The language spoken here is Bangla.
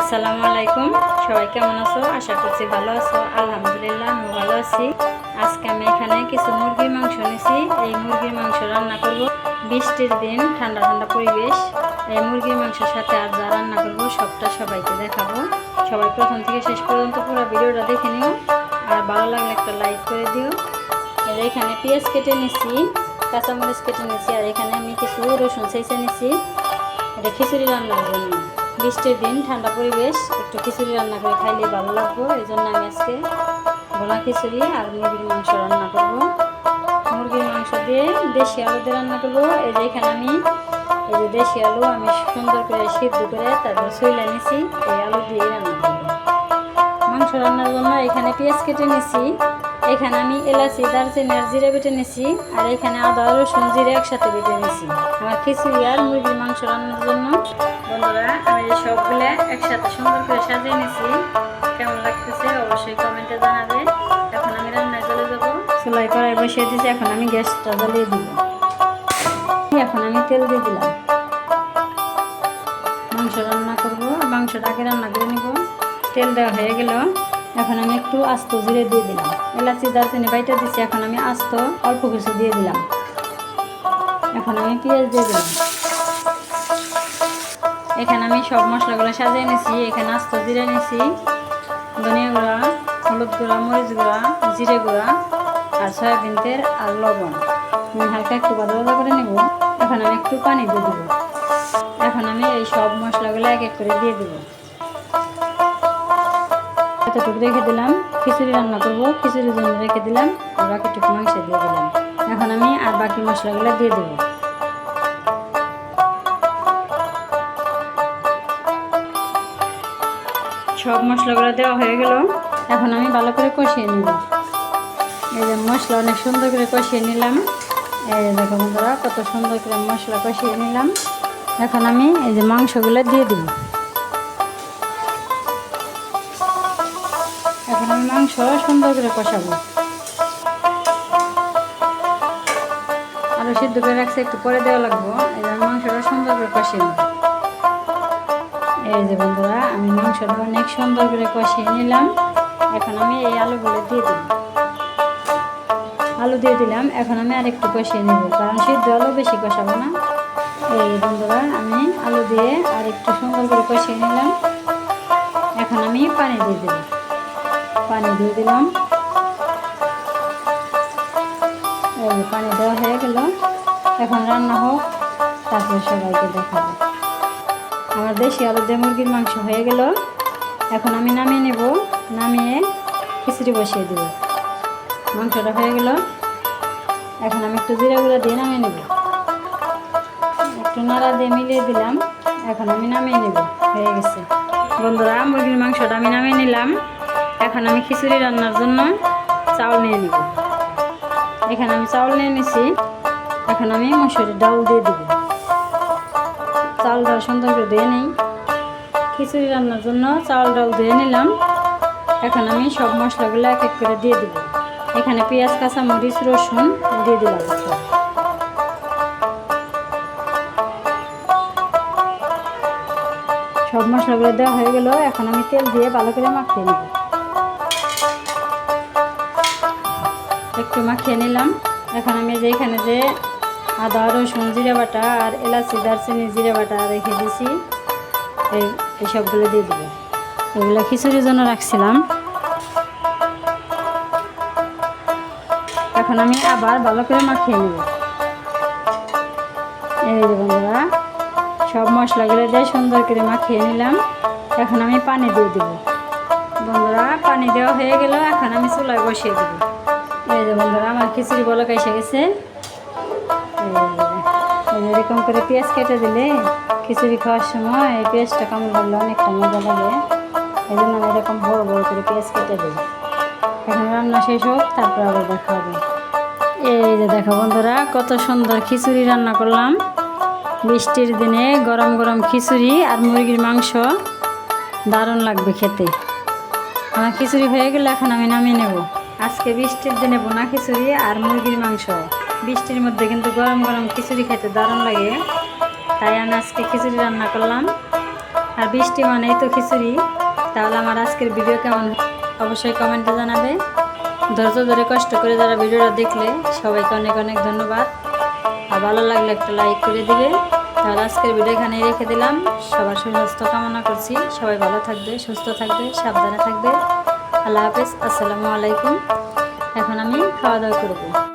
আসসালামু আলাইকুম। সবাই কেমন আছো? আশা করছি ভালো আছো। আলহামদুলিল্লাহ আমি ভালো আছি। আজকে আমি এখানে কিছু মুরগির মাংস নিয়েছি এই মুরগির মাংস রান্না করব বৃষ্টির দিন, ঠান্ডা ঠান্ডা পরিবেশ। এই মুরগির মাংসের সাথে আর যা রান্না করব সবটা সবাইকে দেখাবো। সবাই প্রথম থেকে শেষ পর্যন্ত পুরো ভিডিওটা দেখে নিও। আর ভালো লাগলে একটা লাইক করে দিও। আর এখানে পেঁয়াজ কেটে নিছি, কাঁচামরিচ কেটে নিছি, আর এখানে আমি কিছু রসুন ছেঁচে নিছি। এটা খিচুড়ি রান্নার জন্য। বৃষ্টির দিন, ঠান্ডা পরিবেশ, একটু খিচুড়ি রান্না করে খাইলে ভালো লাগবে। এই জন্য আমি আজকে ভোলা খিচুড়ি আর মুরগির মাংস রান্না করব। মুরগির মাংস দিয়ে দেশি আলু দিয়ে রান্না করব। এই যে এখানে আমি, এই যে দেশি আলু, আমি সুন্দর করে সিদ্ধ করে তারপর সইলা নিছি, এই আলু দিয়ে রান্না করব। মাংস রান্নার জন্য এখানে পেঁয়াজ কেটে নিছি। এখানে আমি এলাচি, দারচিনি আর জিরে বেটে নিছি। আর এখানে আদা, রসুন, জিরে একসাথে বেটে নিছি। আমার খিচুড়ি আর মুরগির মাংস রান্নার জন্য। বন্ধুরা, আমি সবগুলো একসাথে সুন্দর করে সাজিয়ে নিছি। কেমন লাগতেছে অবশ্যই কমেন্টে জানাবে। এখন আমি রান্নায় চলে যাব। চুলাই কড়াই বসিয়ে দিয়েছি এখন আমি গ্যাসটা জ্বালিয়ে দিব। এখন আমি তেল দিয়ে দিলাম। মাংস রান্না করব। মাংসটা আগে রান্না করে নিব। তেল দেওয়া হয়ে গেল। এখন আমি একটু আস্ত জিরে দিয়ে দিলাম। এলাচি, দারচিনি বাইটা দিচ্ছি এখন আমি আস্ত অল্প কিছু দিয়ে দিলাম। এখন আমি পেঁয়াজ দিয়ে দিলাম। এখানে আমি সব মশলাগুলো সাজিয়ে নিছি, এখানে আস্ত জিরে নিছি, ধনিয়া গুঁড়া, হলুদ গুঁড়া, মরিচ গুঁড়া, জিরে গুঁড়া আর সয়াবিন তেল আর লবণ। আমি হালকা একটু বাদা বাদা করে নেব। এখন আমি একটু পানি দিয়ে দেবো। এখন আমি এই সব মশলাগুলো এক এক করে দিয়ে দেবো। এতটুকু রেখে দিলাম, খিচুড়ি রান্না করব, খিচুড়ির জন্য রেখে দিলাম, আর বাকিটুকু মাংস দিয়ে দিলাম। এখন আমি আর বাকি মশলাগুলো দিয়ে দেবো। সব মশলাগুলো দেওয়া হয়ে গেল। এখন আমি ভালো করে কষিয়ে নেব। এই যে মশলা অনেক সুন্দর করে কষিয়ে নিলাম। এই দেখো বন্ধুরা, কত সুন্দর করে মশলা কষিয়ে নিলাম। এখন আমি এই যে মাংসগুলো দিয়ে দিব। এখন আমি মাংস সুন্দর করে কষাবো। আরও সিদ্ধ করে রাখছি, একটু পরে দেওয়া লাগবো। এই মাংসটা সুন্দর করে কষিয়ে এই যে বন্ধুরা, আমি মাংসটা অনেক সুন্দর করে কষিয়ে নিলাম। এখন আমি এই আলুগুলো দিয়ে দিলাম। আলু দিয়ে দিলাম, এখন আমি আর একটু কষিয়ে নেব, কারণ সিদ্ধ আলু বেশি কষাবো না। এই বন্ধুরা, আমি আলু দিয়ে আর একটু সুন্দর করে কষিয়ে নিলাম। এখন আমি পানি দিয়ে দেব। পানি দিয়ে দিলাম। এই পানি দেওয়া হয়ে গেল। এখন রান্না হোক, তারপর সবাইকে দেখাবো। আমার দেশি আলু দিয়ে মুরগির মাংস হয়ে গেল, এখন আমি নামিয়ে নেব। নামিয়ে খিচুড়ি বসিয়ে দেব। মাংসটা হয়ে গেল। এখন আমি একটু জিরা গুঁড়া দিয়ে নামিয়ে নেব। একটু নাড়া দিয়ে মিলিয়ে দিলাম। এখন আমি নামিয়ে নেব। হয়ে গেছে। বন্ধুরা, মুরগির মাংসটা আমি নামিয়ে নিলাম। এখন আমি খিচুড়ি রান্নার জন্য চাউল নিয়ে নেব। এখানে আমি চাউল নিয়ে নিছি। এখন আমি মসুরির ডাল দিয়ে দেবো। চাল ডাল সুন্দর করে দিয়ে নিই। খিচুড়ি রান্নার জন্য চাল ডাল দিয়ে নিলাম। এখন আমি সব মশলাগুলো এক এক করে দিয়ে দিব। এখানে পেঁয়াজ কাঁচা মরিচ রসুন দিয়ে দিলাম। সব মশলাগুলো দেওয়া হয়ে গেল। এখন আমি তেল দিয়ে ভালো করে মাখিয়ে নেব। একটু মাখিয়ে নিলাম। এখন আমি যে এখানে যে আদা, রসুন, জিরে বাটা আর এলাচি, দারচিনি, জিরে বাটা রেখে দিছি। এই এইসবগুলো দিয়ে দেবো। এগুলো খিচুড়ির জন্য রাখছিলাম। এখন আমি আবার ভালো করে মাখিয়ে নেব। এই বন্ধুরা, সব মশলাগুলো দিয়ে সুন্দর করে মাখিয়ে নিলাম। এখন আমি পানি দিয়ে দেব। বন্ধুরা, পানি দেওয়া হয়ে গেল। এখন আমি চুলায় বসিয়ে দেবো। এই যে বন্ধুরা, আমার খিচুড়ি বলক এসে গেছে। যে এরকম করে পেঁয়াজ কেটে দিলে খিচুড়ি খাওয়ার সময় এই পেঁয়াজটা কেমন লাগলে অনেকটা মজা লাগে। এই জন্য আমি এরকম বড় বড় করে পেঁয়াজ কেটে দিই। এখন রান্না শেষ হোক, তারপর আবার দেখা হবে। এই যে দেখো বন্ধুরা, কত সুন্দর খিচুড়ি রান্না করলাম। বৃষ্টির দিনে গরম গরম খিচুড়ি আর মুরগির মাংস দারুণ লাগবে খেতে। আমার খিচুড়ি হয়ে গেলে এখন আমি নামিয়ে নেব। আজকে বৃষ্টির দিনে বোনা খিচুড়ি আর মুরগির মাংস। বৃষ্টির মধ্যে কিন্তু গরম গরম খিচুড়ি খেতে দারুণ লাগে। তাই আমি আজকে খিচুড়ি রান্না করলাম। আর বৃষ্টি মানেই তো খিচুড়ি। তাহলে আমার আজকের ভিডিও কেমন? অবশ্যই কমেন্টে জানাবে। ধৈর্য ধরে কষ্ট করে যারা ভিডিওটা দেখলে, সবাইকে অনেক অনেক ধন্যবাদ। আর ভালো লাগলে একটা লাইক করে দিবে। তাহলে আজকের ভিডিও এখানে রেখে দিলাম। সবার সুস্বাস্থ্য কামনা করছি। সবাই ভালো থাকবে, সুস্থ থাকবে, সাবধানে থাকবে। আল্লাহ হাফেজ আসসালামু আলাইকুম। এখন আমি খাওয়া দাওয়া করব।